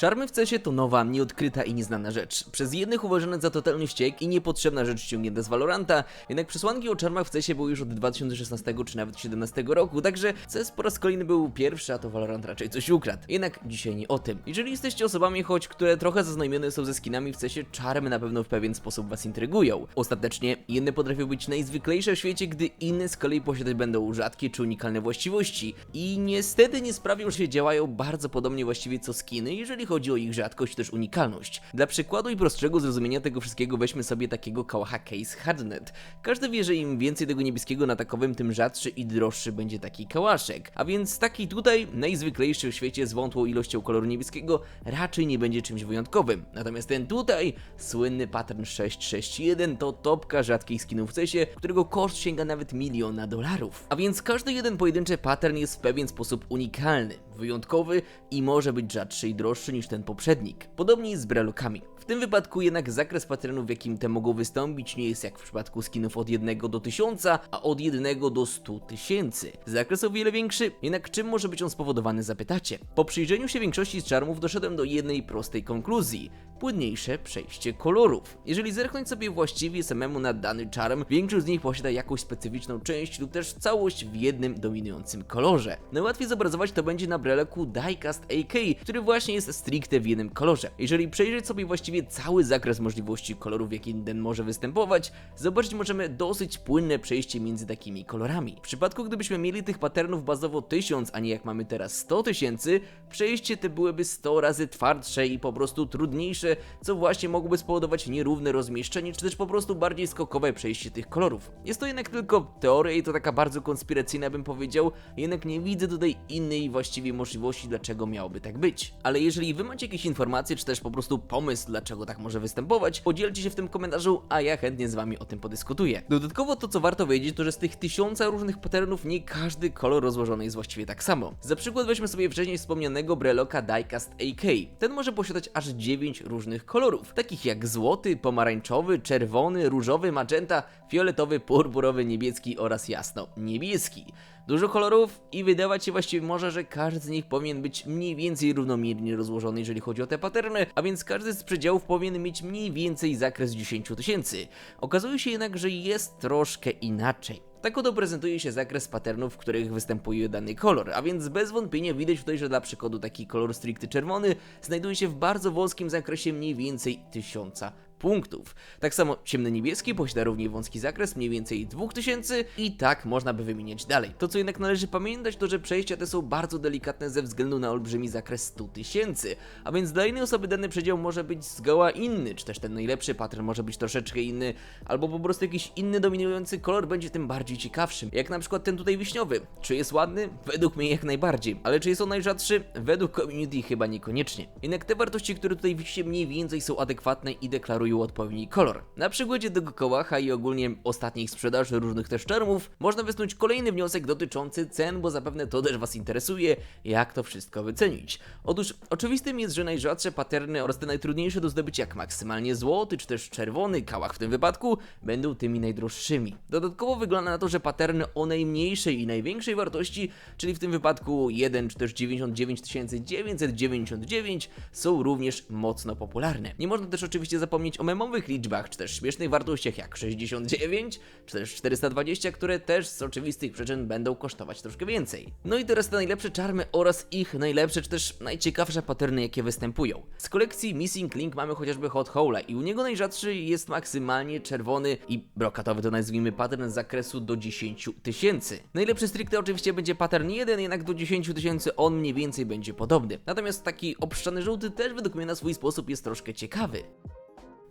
Czarmy w cesie to nowa, nieodkryta i nieznana rzecz. Przez jednych uważana za totalny ściek i niepotrzebna rzecz ściągnięta z Valoranta, jednak przesłanki o czarmach w cesie były już od 2016 czy nawet 2017 roku, także CS po raz kolejny był pierwszy, a to Valorant raczej coś ukradł. Jednak dzisiaj nie o tym. Jeżeli jesteście osobami, choć które trochę zaznajomione są ze skinami w cesie, czarmy na pewno w pewien sposób was intrygują. Ostatecznie, jedne potrafią być najzwyklejsze w świecie, gdy inne z kolei posiadać będą rzadkie czy unikalne właściwości. I niestety nie sprawią, że działają bardzo podobnie właściwie co skiny, jeżeli chodzi o ich rzadkość też unikalność. Dla przykładu i prostszego zrozumienia tego wszystkiego weźmy sobie takiego kałacha Case Hardenet. Każdy wie, że im więcej tego niebieskiego na takowym, tym rzadszy i droższy będzie taki kałaszek. A więc taki tutaj, najzwyklejszy w świecie z wątłą ilością koloru niebieskiego, raczej nie będzie czymś wyjątkowym. Natomiast ten tutaj, słynny pattern 661 to topka rzadkich skinów w cesie, którego koszt sięga nawet miliona dolarów. A więc każdy jeden pojedynczy pattern jest w pewien sposób unikalny, wyjątkowy i może być rzadszy i droższy niż ten poprzednik. Podobnie jest z brelokami. W tym wypadku jednak zakres patternów, w jakim te mogą wystąpić, nie jest jak w przypadku skinów od 1 do 1000, a od 1 do 100 tysięcy. Zakres o wiele większy, jednak czym może być on spowodowany zapytacie? Po przyjrzeniu się większości z czarmów doszedłem do jednej prostej konkluzji. Płynniejsze przejście kolorów. Jeżeli zerknąć sobie właściwie samemu na dany czarm, większość z nich posiada jakąś specyficzną część lub też całość w jednym dominującym kolorze. Najłatwiej zobrazować to będzie na breleku Diecast AK, który właśnie jest stricte w jednym kolorze. Jeżeli przejrzeć sobie właściwie cały zakres możliwości kolorów, w jakim ten może występować, zobaczyć możemy dosyć płynne przejście między takimi kolorami. W przypadku gdybyśmy mieli tych patternów bazowo 1000, a nie jak mamy teraz 100 tysięcy, przejście te byłyby 100 razy twardsze i po prostu trudniejsze, co właśnie mogłoby spowodować nierówne rozmieszczenie, czy też po prostu bardziej skokowe przejście tych kolorów. Jest to jednak tylko teoria i to taka bardzo konspiracyjna bym powiedział, jednak nie widzę tutaj innej właściwie możliwości, dlaczego miałoby tak być. Ale jeżeli wy macie jakieś informacje, czy też po prostu pomysł, dlaczego tak może występować, podzielcie się w tym komentarzu, a ja chętnie z wami o tym podyskutuję. Dodatkowo to, co warto wiedzieć, to że z tych tysiąca różnych patternów nie każdy kolor rozłożony jest właściwie tak samo. Za przykład weźmy sobie wcześniej wspomnianego breloka Diecast AK. Ten może posiadać aż 9 różnych kolorów, takich jak złoty, pomarańczowy, czerwony, różowy, magenta, fioletowy, purpurowy, niebieski oraz jasno niebieski. Dużo kolorów i wydawać się właściwie może, że każdy z nich powinien być mniej więcej równomiernie rozłożony, jeżeli chodzi o te paterny, a więc każdy z przedziałów powinien mieć mniej więcej zakres 10 tysięcy. Okazuje się jednak, że jest troszkę inaczej. Tak oto prezentuje się zakres patternów, w których występuje dany kolor, a więc bez wątpienia widać tutaj, że dla przykładu taki kolor stricte czerwony znajduje się w bardzo wąskim zakresie mniej więcej 1000 punktów. Tak samo ciemny niebieski posiada równie wąski zakres, mniej więcej 2000 i tak można by wymieniać dalej. To co jednak należy pamiętać to, że przejścia te są bardzo delikatne ze względu na olbrzymi zakres 100 tysięcy, a więc dla innej osoby dany przedział może być zgoła inny, czy też ten najlepszy pattern może być troszeczkę inny, albo po prostu jakiś inny dominujący kolor będzie tym bardziej ciekawszym, jak na przykład ten tutaj wiśniowy. Czy jest ładny? Według mnie jak najbardziej, ale czy jest on najrzadszy? Według community chyba niekoniecznie. Jednak te wartości, które tutaj widzicie mniej więcej są adekwatne i deklarują odpowiedni kolor. Na przykładzie tego kołacha i ogólnie ostatnich sprzedaży różnych też czarmów można wysnuć kolejny wniosek dotyczący cen, bo zapewne to też Was interesuje, jak to wszystko wycenić. Otóż oczywistym jest, że najrzadsze paterny oraz te najtrudniejsze do zdobycia, jak maksymalnie złoty czy też czerwony kałach w tym wypadku, będą tymi najdroższymi. Dodatkowo wygląda na to, że paterny o najmniejszej i największej wartości, czyli w tym wypadku 1 czy też 99 999 są również mocno popularne. Nie można też oczywiście zapomnieć o memowych liczbach, czy też śmiesznych wartościach jak 69, czy też 420, które też z oczywistych przyczyn będą kosztować troszkę więcej. No i teraz te najlepsze czarmy oraz ich najlepsze, czy też najciekawsze paterny, jakie występują. Z kolekcji Missing Link mamy chociażby Hot Hole i u niego najrzadszy jest maksymalnie czerwony i brokatowy to nazwijmy pattern z zakresu do 10 tysięcy. Najlepszy stricte oczywiście będzie pattern 1, jednak do 10 tysięcy on mniej więcej będzie podobny. Natomiast taki obszczany żółty też według mnie na swój sposób jest troszkę ciekawy.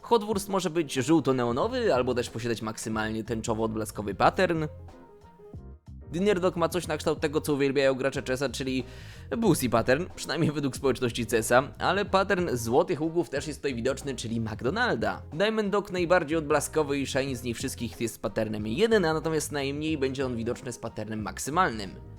Hotwurst może być żółto-neonowy, albo też posiadać maksymalnie tęczowo-odblaskowy pattern. Dinner Dog ma coś na kształt tego, co uwielbiają gracze CESa, czyli Boozy pattern, przynajmniej według społeczności CESa, ale pattern złotych ługów też jest tutaj widoczny, czyli McDonalda. Diamond Dog najbardziej odblaskowy i shiny z nich wszystkich jest patternem 1, a natomiast najmniej będzie on widoczny z patternem maksymalnym.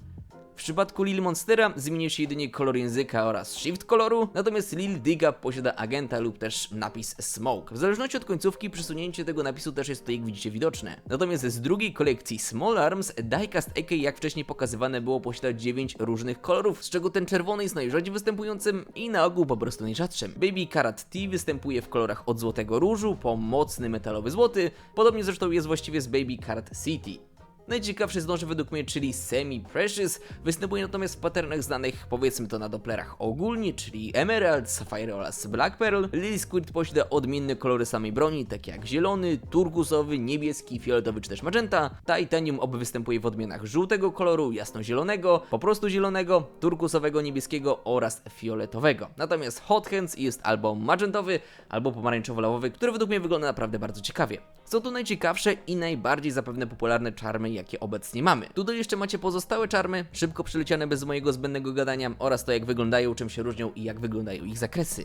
W przypadku Lil Monstera zmienił się jedynie kolor języka oraz shift koloru, natomiast Lil Diga posiada agenta lub też napis Smoke. W zależności od końcówki przesunięcie tego napisu też jest tutaj jak widzicie widoczne. Natomiast z drugiej kolekcji Small Arms Diecast AK jak wcześniej pokazywane było posiada 9 różnych kolorów, z czego ten czerwony jest najrzadziej występującym i na ogół po prostu najrzadszym. Baby Karat T występuje w kolorach od złotego różu po mocny metalowy złoty, podobnie zresztą jest właściwie z Baby Karat City. Najciekawszy z noży według mnie, czyli Semi Precious, występuje natomiast w patternach znanych powiedzmy to na doplerach ogólnie, czyli Emerald, Sapphire oraz Black Pearl. Lily Squirt posiada odmienne kolory samej broni, takie jak zielony, turkusowy, niebieski, fioletowy czy też magenta. Titanium Ob występuje w odmianach żółtego koloru, jasno-zielonego, po prostu zielonego, turkusowego, niebieskiego oraz fioletowego. Natomiast Hot Hands jest albo magentowy, albo pomarańczowo-lawowy, który według mnie wygląda naprawdę bardzo ciekawie. Są to najciekawsze i najbardziej zapewne popularne czarmy, jakie obecnie mamy. Tutaj jeszcze macie pozostałe czarmy, szybko przeleciane bez mojego zbędnego gadania oraz to jak wyglądają, czym się różnią i jak wyglądają ich zakresy.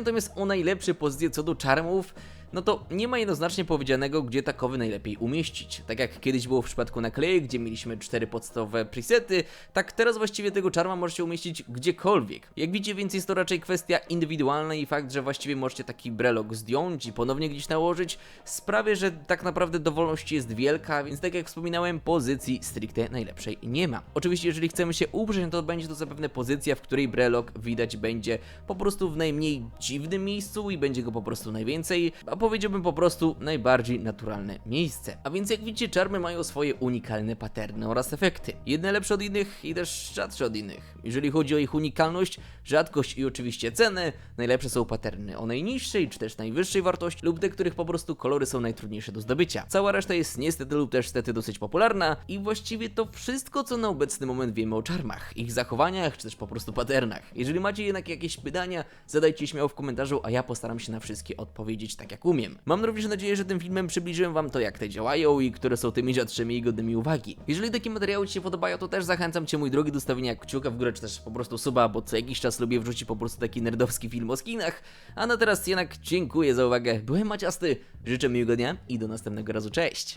natomiast o najlepsze pozycje co do czarmów, no to nie ma jednoznacznie powiedzianego, gdzie takowy najlepiej umieścić. Tak jak kiedyś było w przypadku naklejek, gdzie mieliśmy cztery podstawowe presety, tak teraz właściwie tego czarma możecie umieścić gdziekolwiek. Jak widzicie, więc jest to raczej kwestia indywidualna i fakt, że właściwie możecie taki brelok zdjąć i ponownie gdzieś nałożyć, sprawia, że tak naprawdę dowolność jest wielka, więc tak jak wspominałem, pozycji stricte najlepszej nie ma. Oczywiście, jeżeli chcemy się uprzeć, no to będzie to zapewne pozycja, w której brelok widać będzie po prostu w najmniej dziwnym miejscu i będzie go po prostu najwięcej, a powiedziałbym po prostu najbardziej naturalne miejsce. A więc jak widzicie, czarmy mają swoje unikalne paterny oraz efekty. Jedne lepsze od innych i też rzadsze od innych. Jeżeli chodzi o ich unikalność, rzadkość i oczywiście cenę, najlepsze są paterny o najniższej czy też najwyższej wartości lub te, których po prostu kolory są najtrudniejsze do zdobycia. Cała reszta jest niestety lub też stety dosyć popularna i właściwie to wszystko, co na obecny moment wiemy o czarmach, ich zachowaniach czy też po prostu paternach. Jeżeli macie jednak jakieś pytania, zadajcie śmiało w komentarzu, a ja postaram się na wszystkie odpowiedzieć tak jak umiem. Mam również nadzieję, że tym filmem przybliżyłem wam to, jak te działają i które są tymi rzadszymi i godnymi uwagi. Jeżeli takie materiały ci się podobają, to też zachęcam cię, mój drogi, do stawienia kciuka w górę, czy też po prostu suba, bo co jakiś czas lubię wrzucić po prostu taki nerdowski film o skinach. A na teraz jednak dziękuję za uwagę. Byłem Maciasty, życzę miłego dnia i do następnego razu, cześć!